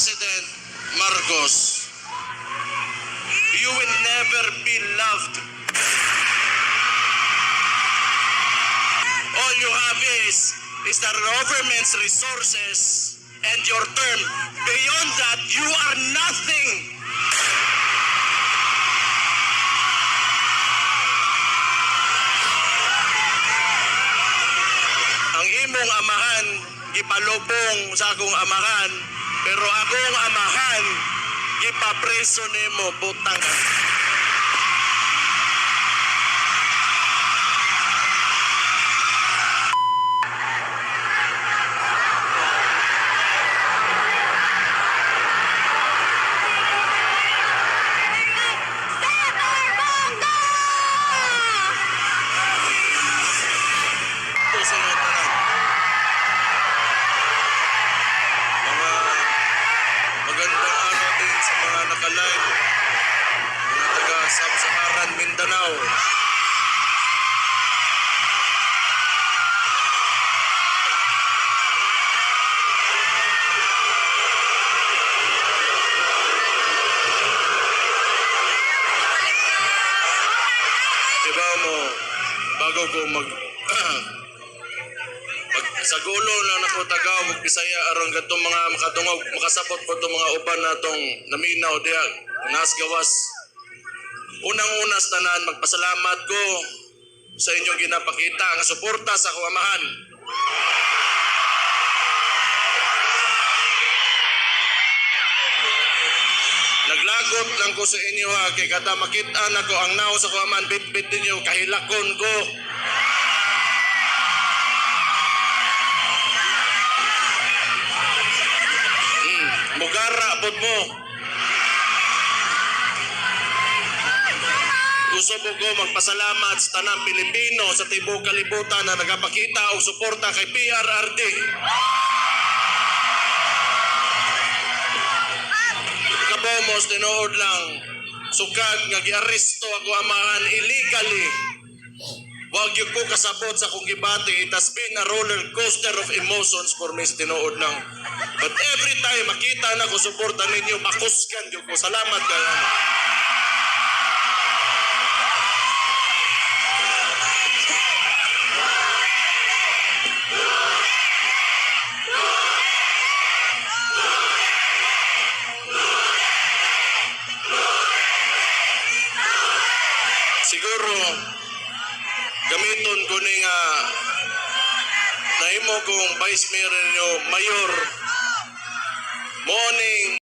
President Marcos, you will never be loved. All you have is, is the government's resources and your term. Beyond that, you are nothing. ang imong amahan gipalubong sa akong amahan pero akong amahan gipapreso nimo butang Sub-Saharan Mindanao. Diba mo, bago ko mag sa gulo na nako tagaw ug Bisaya aron kadtong mga makatungog makasabot po mga uban natong naminaw diha nas gawas. Unang-una sa tanan magpasalamat ko sa inyong ginapakita nga suporta sa akong amahan. Naglagot lang ko sa inyo ha kay kada makita nako ang naw sa akong amahan bitbit ninyo kahilakon ko. Mugara pod mo. Gusto po ko magpasalamat sa tanang Pilipino sa tibok kalibutan na nagapakita og suporta kay PRRD. Kabomos tinuod lang sukad nga giaresto ako amahan illegally. Wag yung ko kasabot sa kong gibati. It has been a roller coaster of emotions for me tinuod lang. But every time makita na ko suporta ninyo, makuskan yung ko. Salamat kayo. Siguro, gamiton ko ni nga nahimo kong vice mayor mayor, morning